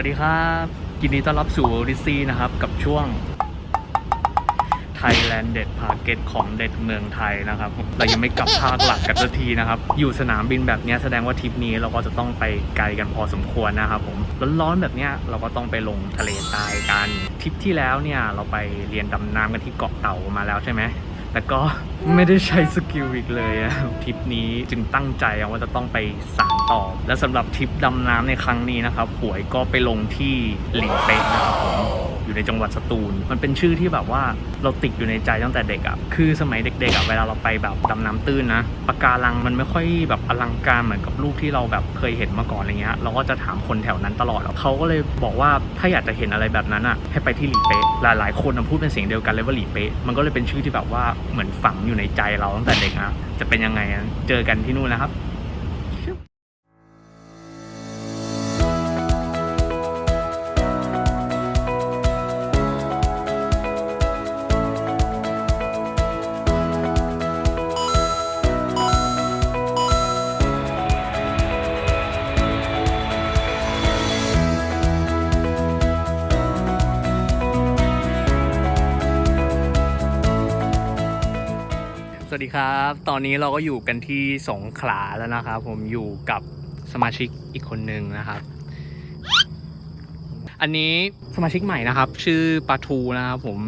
วัสดีครับยินดีต้อนรับสู่ดิซี่นะครับ กับช่วง Thailand เด็ดพาเก็ตของเด็ดเมืองไทยนะครับ เรายังไม่กลับภาคหลักกันสักทีนะครับ อยู่สนามบินแบบนี้แสดงว่าทริปนี้เราก็จะต้องไปไกลกันพอสมควรนะครับผมร้อนๆแบบนี้เราก็ต้องไปลงทะเลใต้กันทริปที่แล้วเนี่ยเราไปเรียนดำน้ำกันที่เกาะเต่ามาแล้วใช่ไหม แต่ก็ไม่ได้ใช้สกิลอีกเลยอะทริปนี้จึงตั้งใจว่าจะต้องไปสานต่อ และสำหรับทริปดำน้ำในครั้งนี้นะครับหวยก็ไปลงที่หลิงเป๊ะนะครับผม อยู่ในจังหวัดสตูล มันเป็นชื่อที่แบบว่าเราติดอยู่ในใจตั้งแต่เด็กอะคือสมัยเด็กๆอะเวลาเราไปแบบดำน้ำตื้นนะปะการังมันไม่ค่อยแบบอลังการเหมือนกับรูปที่เราแบบเคยเห็นมาก่อนอะไรเงี้ย เราก็จะถามคนแถวนั้นตลอดเขาก็เลยบอกว่าถ้าอยากจะเห็นอะไรแบบนั้นอะให้ไปที่หลีเป๊ะหลายๆ คนพูดเป็นเสียงเดียวกันเลยว่าหลีเป๊ะมันก็เลยเป็นชื่อที่แบบว่าเหมือนฝังอยู่ในใจเราตั้งแต่เด็กอะจะเป็นยังไงเจอกันที่นู่นนะครับ ดีครับ ตอนนี้เราก็อยู่กันที่สงขลาแล้วนะครับ ผมอยู่กับสมาชิกอีกคนหนึ่งนะครับ อันนี้สมาชิกใหม่นะครับ ชื่อปาทูนะครับผม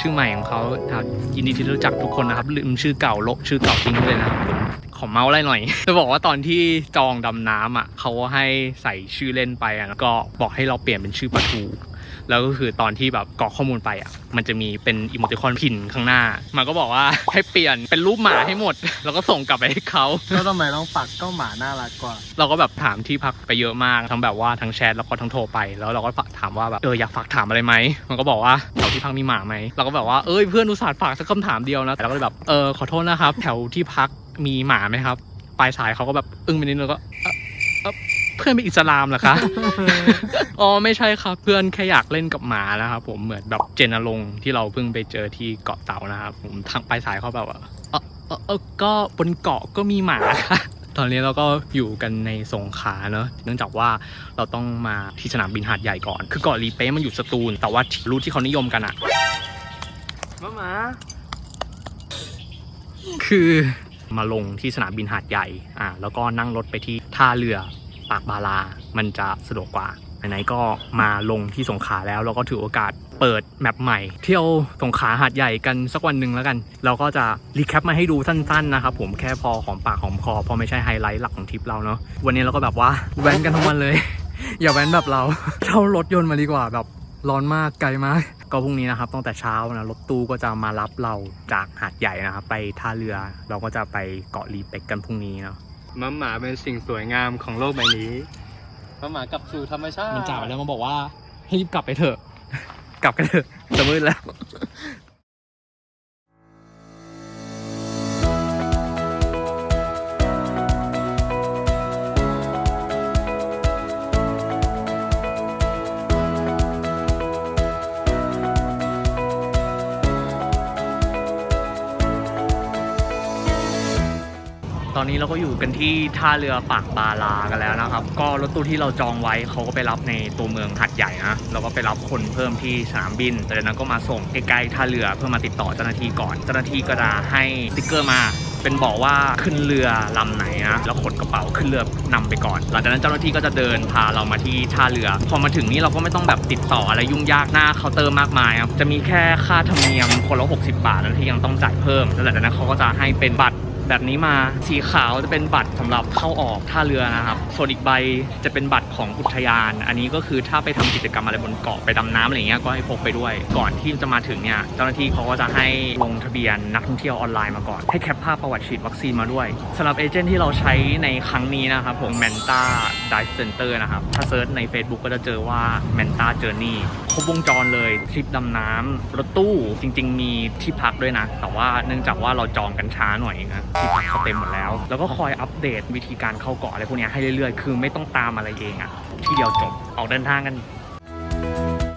ชื่อใหม่ของเขาครับยินดีที่รู้จักทุกคนนะครับลืมชื่อเก่าลบชื่อเก่าทิ้งไปเลยนะครับผมขอเมาส์อะไรหน่อย จะบอกว่าตอนที่จองดำน้ำอะเขาให้ใส่ชื่อเล่นไปอะแล้วก็บอกให้เราเปลี่ยนเป็นชื่อปาทู แล้วก็คือตอนที่แบบกรอกข้อมูลไปอะ มันจะมีเป็นอีโมติคอนพินข้างหน้า มันก็บอกว่าให้เปลี่ยนเป็นรูปหมาให้หมด แล้วก็ส่งกลับไปให้เขาแล้วทำไมต้องปักก็หมาน่ารักกว่า เราก็แบบถามที่พักไปเยอะมาก ทั้งแบบว่าทั้งแชทแล้วก็ทั้งโทรไป แล้วเราก็ถามว่าแบบเอออยากฝากถามอะไรไหม มันก็บอกว่าแถวที่พักมีหมาไหม เราก็แบบว่าเอ้ยเพื่อนอุตส่าห์ฝากสักคำถามเดียวนะ แต่เราก็เลยแบบเออขอโทษนะครับ แถวที่พักมีหมาไหมครับ ปลายสายเขาก็แบบอึ้งไปนิดนึงแล้วก็ เอ่อเอ่อเพื่อนเป็นอิสลามเหรอคะ อ๋อไม่ใช่ครับ เพื่อนแค่อยากเล่นกับหมานะครับผมเหมือนแบบเจนอลงค์ที่เราเพิ่งไปเจอที่เกาะเต่านะครับผมทางปลายสายเขาแบบว่าเออเออเออก็บนเกาะก็มีหมาค่ะตอนนี้เราก็อยู่กันในสงขลาเนอะเนื่องจากว่าเราต้องมาที่สนามบินหาดใหญ่ก่อน คือเกาะลีเป้มันอยู่สตูล แต่ว่ารูทที่เขานิยมกันอะมาหมาคือมาลงที่สนามบินหาดใหญ่ อ่า แล้วก็นั่งรถไปที่ท่าเรือ ปากบาลา มันจะสะดวกกว่าไหนๆก็มาลงที่สงขลาแล้วเราก็ถือโอกาสเปิดแมปใหม่ เที่ยวสงขลาหาดใหญ่กันสักวันหนึ่งแล้วกัน เราก็จะรีแคปมาให้ดูสั้นๆนะครับผมแค่พอหอมปากหอมคอเพราะไม่ใช่ไฮไลท์หลักของทริปเราเนาะวันนี้เราก็แบบว่าแว้นกันทั้งวันเลย อย่าแว้นแบบเราเช่ารถยนต์มาดีกว่าแบบร้อนมากไกลมากก็พรุ่งนี้นะครับตั้งแต่เช้านะรถตู้ก็จะมารับเราจากหาดใหญ่นะครับไปท่าเรือเราก็จะไปเกาะลีเป็กกันพรุ่งนี้เนาะ มาหมาเป็นสิ่งสวยงามของโลกใบนี้มาหมากลับสู่ธรรมชาติ มันจ่าไปแล้วมาบอกว่าให้รีบกลับไปเถอะ กลับกันเถอะจะมืดแล้ว อนนี้เราก็อยู่กันที่ท่าเรือปากบาลากันแล้วนะครับ ก็รถตู้ที่เราจองไว้เขาก็ไปรับในตัวเมืองหัดใหญ่นะเราก็ไปรับคนเพิ่มที่สนามบินแต่จากนั้นก็มาส่งใกล้ๆท่าเรือเพื่อมาติดต่อเจ้าหน้าที่ก่อน เจ้าหน้าที่ก็จะให้สติ๊กเกอร์มาเป็นบอกว่าขึ้นเรือลำไหนนะแล้วขนกระเป๋าขึ้นเรือนำไปก่อน หลังจากนั้นเจ้าหน้าที่ก็จะเดินพาเรามาที่ท่าเรือ พอมาถึงนี่เราก็ไม่ต้องแบบติดต่ออะไรยุ่งยากหน้าเคาน์เตอร์มากมายครับจะมีแค่ค่าธรรมเนียมคนละ60 บาทนั้นที่ยังต้องจ่ายเพิ่มแล้วหลังจากนั้นเขาก็จะให้เป็นบัตร แบบนี้มาสีขาวจะเป็นบัตรสำหรับเข้าออกท่าเรือนะครับส่วนอีกใบจะเป็นบัตรของอุทยาน อันนี้ก็คือถ้าไปทำกิจกรรมอะไรบนเกาะไปดำน้ำอะไรเงี้ยก็ให้พกไปด้วย ก่อนที่จะมาถึงเนี่ยเจ้าหน้าที่เขาก็จะให้ลงทะเบียนนักท่องเที่ยวออนไลน์มาก่อน ให้แคปภาพประวัติฉีดวัคซีนมาด้วยสำหรับเอเจนต์ที่เราใช้ในครั้งนี้นะครับผม Manta Dive Center นะครับถ้าเซิร์ชใน Facebook ก็จะเจอว่า Manta Journey ครบวงจรเลยทริปดำน้ำรถตู้จริง ๆ มีที่พักด้วยนะ แต่ว่าเนื่องจากว่าเราจองกันช้าหน่อยนะที่พักเขาเต็มหมดแล้ว แล้วก็คอยอัปเดตวิธีการเข้าเกาะอะไรพวกนี้ให้เรื่อยๆ คือไม่ต้องตามอะไรเองอะที่เดียวจบออกเดินทางกัน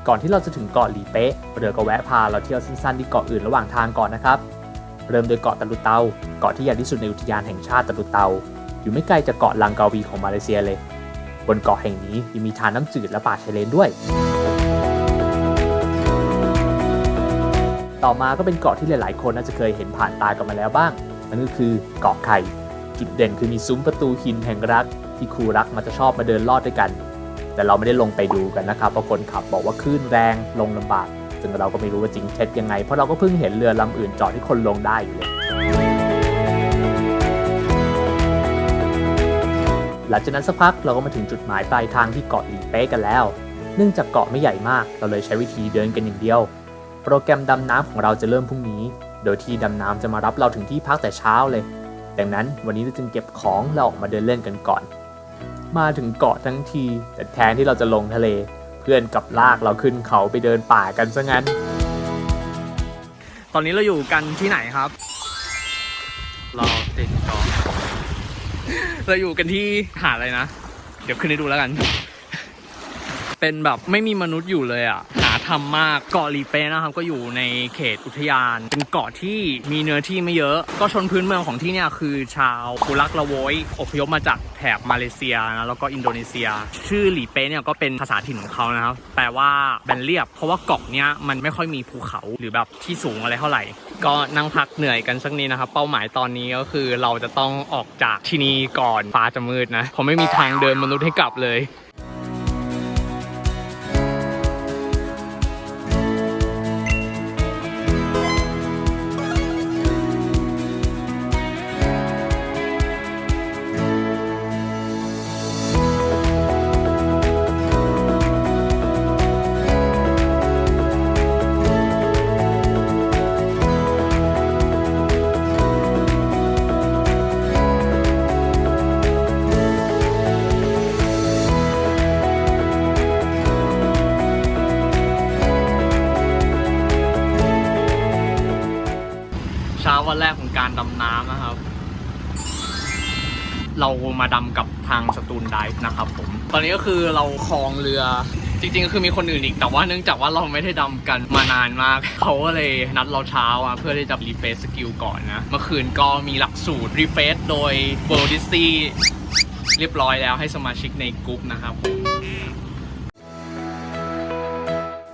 ก่อนที่เราจะถึงเกาะหลีเป๊ะเรือก็แวะพาเราเที่ยวสั้นๆที่เกาะอื่นระหว่างทางก่อนนะครับ เริ่มโดยเกาะตะลุเตาเกาะที่ใหญ่ที่สุดในอุทยานแห่งชาติตะลุเตา อยู่ไม่ไกลจากเกาะลังกาวีของมาเลเซียเลย บนเกาะแห่งนี้ยังมีทานน้ำจืดและป่าชายเลนด้วยต่อมาก็เป็นเกาะที่หลาย ๆ คนน่าจะเคยเห็นผ่านตากันมาแล้วบ้าง นั่นก็คือเกาะไข่จุดเด่นคือมีซุ้มประตูหินแห่งรัก ที่ครูรักมันจะชอบมาเดินลอดด้วยกัน แต่เราไม่ได้ลงไปดูกันนะครับเพราะคนขับบอกว่าคลื่นแรงลงลำบากซึ่งเราก็ไม่รู้ว่าจริงเท็จยังไงเพราะเราก็เพิ่งเห็นเรือลำอื่นจอดที่คนลงได้อยู่เลยหลังจากนั้นสักพักเราก็มาถึงจุดหมายปลายทางที่เกาะหลีเป๊ะกันแล้ว เนื่องจากเกาะไม่ใหญ่มากเราเลยใช้วิธีเดินกันอย่างเดียว โปรแกรมดำน้ำของเราจะเริ่มพรุ่งนี้ โดยที่ดำน้ำจะมารับเราถึงที่พักแต่เช้าเลย ดังนั้นวันนี้เราจึงเก็บของแล้วออกมาเดินเล่นกันก่อน มาถึงเกาะทั้งที แต่แทนที่เราจะลงทะเล เพื่อนกลับลากเราขึ้นเขาไปเดินป่ากันซะงั้น ตอนนี้เราอยู่กันที่ไหนครับ เราติดเกาะเราอยู่กันที่หาดอะไรนะ เดี๋ยวขึ้นให้ดูแล้วกัน เป็นแบบไม่มีมนุษย์อยู่เลยอะ หาทำมากเกาะลีเป้นะครับก็อยู่ในเขตอุทยาน เป็นเกาะที่มีเนื้อที่ไม่เยอะ ก็ชนพื้นเมืองของที่เนี่ยคือชาวกุลักละโวยอพยพมาจากแถบมาเลเซียนะแล้วก็อินโดนีเซีย ชื่อหลีเป้เนี่ยก็เป็นภาษาถิ่นของเขานะครับแปลว่าแบนเรียบ เพราะว่าเกาะเนี้ยมันไม่ค่อยมีภูเขาหรือแบบที่สูงอะไรเท่าไหร่ ก็นั่งพักเหนื่อยกันสักนิดนะครับ เป้าหมายตอนนี้ก็คือเราจะต้องออกจากที่นี่ก่อนฟ้าจะมืดนะเพราะไม่มีทางเดินมนุษย์ให้กลับเลย การดำน้ำนะครับ เรามาดำกับทางสตูนไดฟ์นะครับผม ตอนนี้ก็คือเราคลองเรือ จริงๆก็คือมีคนอื่นอีก แต่ว่าเนื่องจากว่าเราไม่ได้ดำกันมานานมาก เขาก็เลยนัดเราเช้าอะเพื่อที่จะรีเฟซสกิลก่อนนะ เมื่อคืนก็มีหลักสูตรรีเฟซโดย w o r l d i s y เรียบร้อยแล้วให้สมาชิกในกลุ่มนะครับผม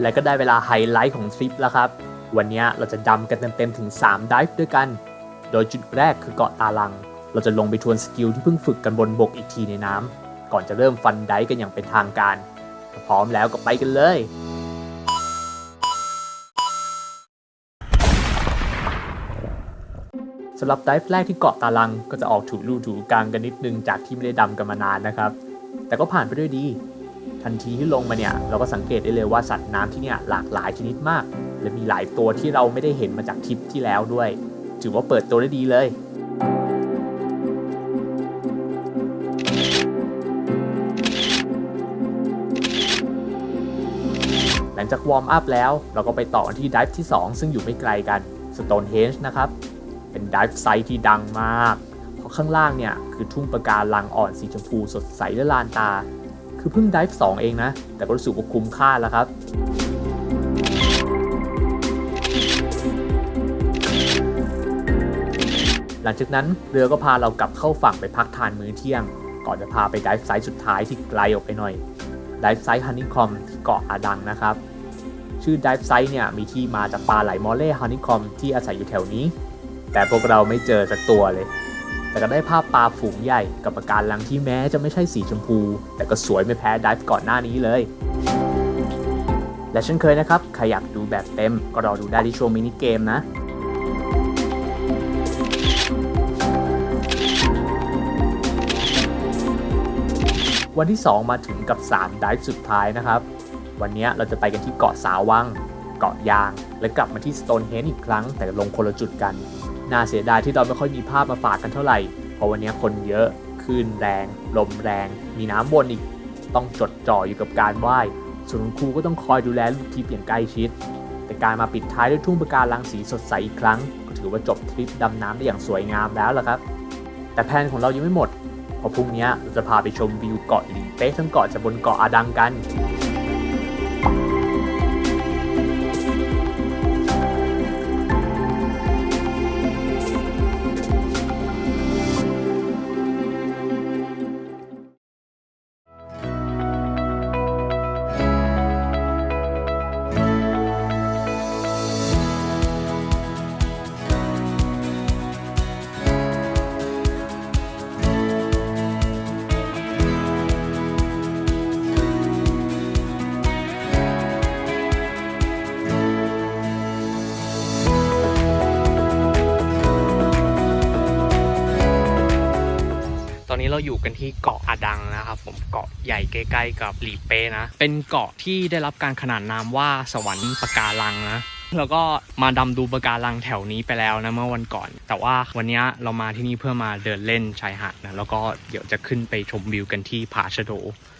และก็ได้เวลาไฮไลท์ของทริปแล้วครับ วันนี้เราจะดำกันเต็มๆถึง 3 ดิฟด้วยกัน โดยจุดแรกคือเกาะตาลัง เราจะลงไปทวนสกิลที่เพิ่งฝึกกันบนบกอีกทีในน้ำก่อนจะเริ่มฟันไดฟ์กันอย่างเป็นทางการ พร้อมแล้วก็ไปกันเลย สำหรับไดฟ์แรกที่เกาะตาลังก็จะออกถูลู่ถูกลางกันนิดนึงจากที่ไม่ได้ดำกันมานานนะครับ แต่ก็ผ่านไปด้วยดีทันทีที่ลงมาเนี่ยเราก็สังเกตได้เลยว่าสัตว์น้ำที่เนี่ยหลากหลายชนิดมาก และมีหลายตัวที่เราไม่ได้เห็นมาจากทริปที่แล้วด้วย ถือว่าเปิดตัวได้ดีเลยหลังจากวอร์มอัพแล้วเราก็ไปต่อที่ดิฟที่ 2 ซึ่งอยู่ไม่ไกลกัน Stonehenge นะครับ เป็นดิฟไซต์ที่ดังมาก เพราะข้างล่างเนี่ย คือทุ่งปะการังอ่อนสีชมพูสดใสและลานตา คือเพิ่งดิฟสองเองนะ แต่ก็รู้สึกว่าคุ้มค่าแล้วครับ หลังจากนั้นเรือก็พาเรากลับเข้าฝั่งไปพักทานมื้อเที่ยง ก่อนจะพาไปดิฟไซต์สุดท้ายที่ไกลออกไปหน่อยดิฟไซต์ฮันนิคอมที่เกาะอาดังนะครับ ชื่อดิฟไซต์เนี่ยมีที่มาจากปลาไหลมอลเล่ฮันนิคอมที่อาศัยอยู่แถวนี้ แต่พวกเราไม่เจอสักตัวเลย แต่ก็ได้ภาพปลาฝูงใหญ่กับปะการังที่แม้จะไม่ใช่สีชมพู แต่ก็สวยไม่แพ้ดิฟก่อนหน้านี้เลยและเช่นเคยนะครับ ใครอยากดูแบบเต็มก็รอดูได้ที่โชว์มินิเกมนะ วันที่ 2 มาถึงกับ3ดิฟสุดท้ายนะครับ วันนี้เราจะไปกันที่เกาะสาวัง เกาะยาง และกลับมาที่สโตนเฮนอีกครั้ง แต่ลงคนละจุดกัน น่าเสียดายที่เราไม่ค่อยมีภาพมาฝากกันเท่าไหร่ เพราะวันนี้คนเยอะคลื่นแรง ลมแรง มีน้ำวนอีก ต้องจดจ่ออยู่กับการว่ายส่วนคุณครูก็ต้องคอยดูแลลูกทีมอย่างใกล้ชิด แต่การมาปิดท้ายด้วยทุ่งปะการังสีสดใสอีกครั้ง ก็ถือว่าจบทริปดำน้ำได้อย่างสวยงามแล้วล่ะครับ แต่แผนของเรายังไม่หมด เพราะพรุ่งนี้เราจะพาไปชมวิวเกาะหลีเป๊ะทั้งเกาะจะบนเกาะอาดังกัน อนนี้เราอยู่กันที่เกาะอาดังนะครับผมเกาะใหญ่ใกล้ๆกับหลีเป้นะ เป็นเกาะที่ได้รับการขนานนามว่าสวรรค์ปะการังนะ แล้วก็มาดำดูปะการังแถวนี้ไปแล้วนะเมื่อวันก่อน แต่ว่าวันนี้เรามาที่นี่เพื่อมาเดินเล่นชายหาดนะแล้วก็เดี๋ยวจะขึ้นไปชมวิวกันที่ผาชะโด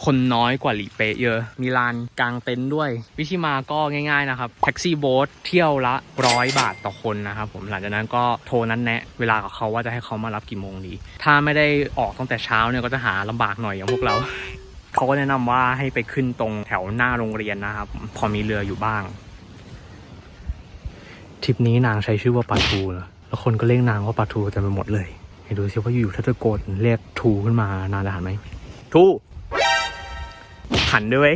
คนน้อยกว่าหลีเป๊ะเยอะ มีลานกลางเต็นท์ด้วย วิธีมาก็ง่ายๆนะครับแท็กซี่โบ๊ทเที่ยวละร้อยบาทต่อคนนะครับผมหลังจากนั้นก็โทรนั้นแนะ เวลากับเขาว่าจะให้เขามารับกี่โมงดี ถ้าไม่ได้ออกตั้งแต่เช้าเนี่ยก็จะหาลำบากหน่อยอย่างพวกเราเขาก็แนะนำว่าให้ไปขึ้นตรงแถวหน้าโรงเรียนนะครับ พอมีเรืออยู่บ้าง ทริปนี้นางใช้ชื่อว่าปลาทูนะแล้วคนก็เรียกนางว่าปลาทูเต็มไปหมดเลยให้ดูซิว่าอยู่ๆถ้าตะโกนเรียกทูขึ้นมานานจะหันไหมทูหันด้วย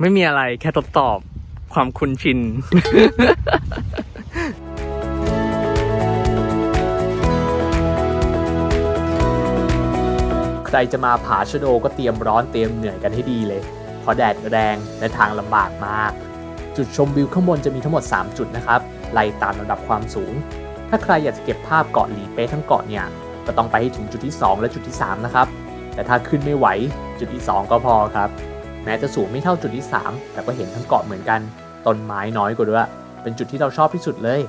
ไม่มีอะไรแค่ทดสอบความคุ้นชินใครจะมาผาชโดก็เตรียมร้อนเตรียมเหนื่อยกันให้ดีเลยเพราะแดดแรงและทางลำบากมาก จุดชมวิวข้างบนจะมีทั้งหมด 3 จุดนะครับ ไล่ตามระดับความสูง ถ้าใครอยากจะเก็บภาพเกาะหลีเป๊ะทั้งเกาะเนี่ยก็ต้องไปให้ถึงจุดที่ 2 และจุดที่ 3 นะครับ แต่ถ้าขึ้นไม่ไหวจุดที่ 2 ก็พอครับ แม้จะสูงไม่เท่าจุดที่ 3 แต่ก็เห็นทั้งเกาะเหมือนกัน ต้นไม้น้อยกว่าด้วย เป็นจุดที่เราชอบที่สุดเลย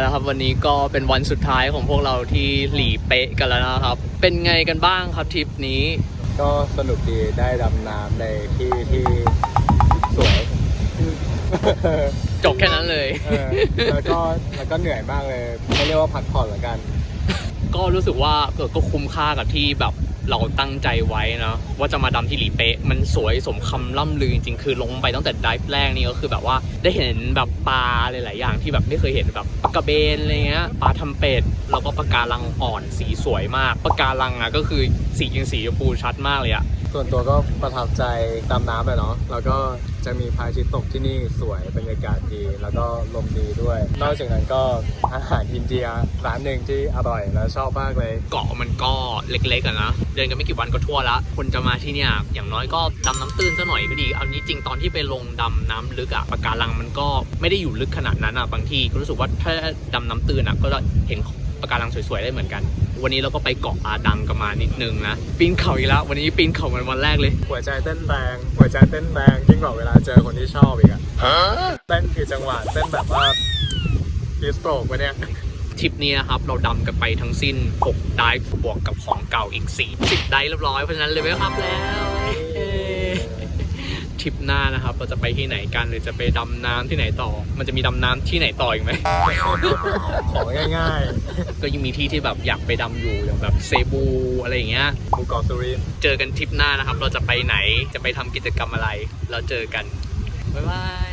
เอาละครับ วันนี้ก็เป็นวันสุดท้ายของพวกเราที่หลีเป๊ะกันแล้วนะครับ เป็นไงกันบ้างครับทริปนี้ ก็สนุกดีได้ดำน้ำในที่ที่สวย จบแค่นั้นเลยเออแล้วก็แล้วก็เหนื่อยมากเลยไม่เรียกว่าพักผ่อนละกัน ก็รู้สึกว่าเออก็คุ้มค่ากับที่แบบ เราตั้งใจไว้นะว่าจะมาดำที่หลีเป๊ะมันสวยสมคำล่ำลือจริงๆคือลงไปตั้งแต่ดิฟแรกนี่ก็คือแบบว่าได้เห็นแบบปลาหลายๆอย่างที่แบบไม่เคยเห็นแบบปลากระเบนอะไรเงี้ยปลาทำเป็ดแล้วก็ปลาการังอ่อนสีสวยมากปลาการังอะก็คือสียังสีชมพูชัดมากเลยอะ ส่วนตัวก็ประทับใจดำน้ำเลยเนาะ แล้วก็จะมีพระอาทิตตกที่นี่สวยบรรยากาศดี แล้วก็ลมดีด้วย นอกจากนั้นก็อาหารอินเดียร้านหนึ่งที่อร่อยและชอบมากเลย เกาะมันก็เล็กๆอะนะ เดินกันไม่กี่วันก็ทั่วละ คนจะมาที่เนี่ยอย่างน้อยก็ดำน้ำตื้นซะหน่อยก็ดี เอานี้จริงตอนที่ไปลงดำน้ำลึกอะปะการังมันก็ไม่ได้อยู่ลึกขนาดนั้นอะบางทีก็รู้สึกว่าถ้าดำน้ำตื้นอะก็เห็น ปะการังสวยๆได้เหมือนกัน วันนี้เราก็ไปเกาะอาดังกันมานิดนึงนะปีนเขาอีกแล้ว วันนี้ปีนเขามันวันแรกเลย หัวใจเต้นแรงหัวใจเต้นแรงยิ่งกว่าเวลาเจอคนที่ชอบอีกอะเต้นผิดจังหวะเต้นแบบว่าดิสโตรกไปเนี่ยทริปนี้นะครับ เราดำกันไปทั้งสิ้น 6 ไดฟ์บวกกับของเก่าอีก 4 10 ไดฟ์เรียบร้อยเพราะฉะนั้นเลยไหมครับแล้วเย้ ทริปหน้านะครับ เราจะไปที่ไหนกันหรือจะไปดำน้ำที่ไหนต่อ มันจะมีดำน้ำที่ไหนต่ออีกไหม ของง่ายก็ยังมีที่ที่แบบอยากไปดำอยู่อย่างแบบเซบูอะไรอย่างเงี้ยๆภูเกาะสุรินทร์ เจอกันทริปหน้านะครับ เราจะไปไหน จะไปทำกิจกรรมอะไรแล้วเจอกัน บ๊ายบาย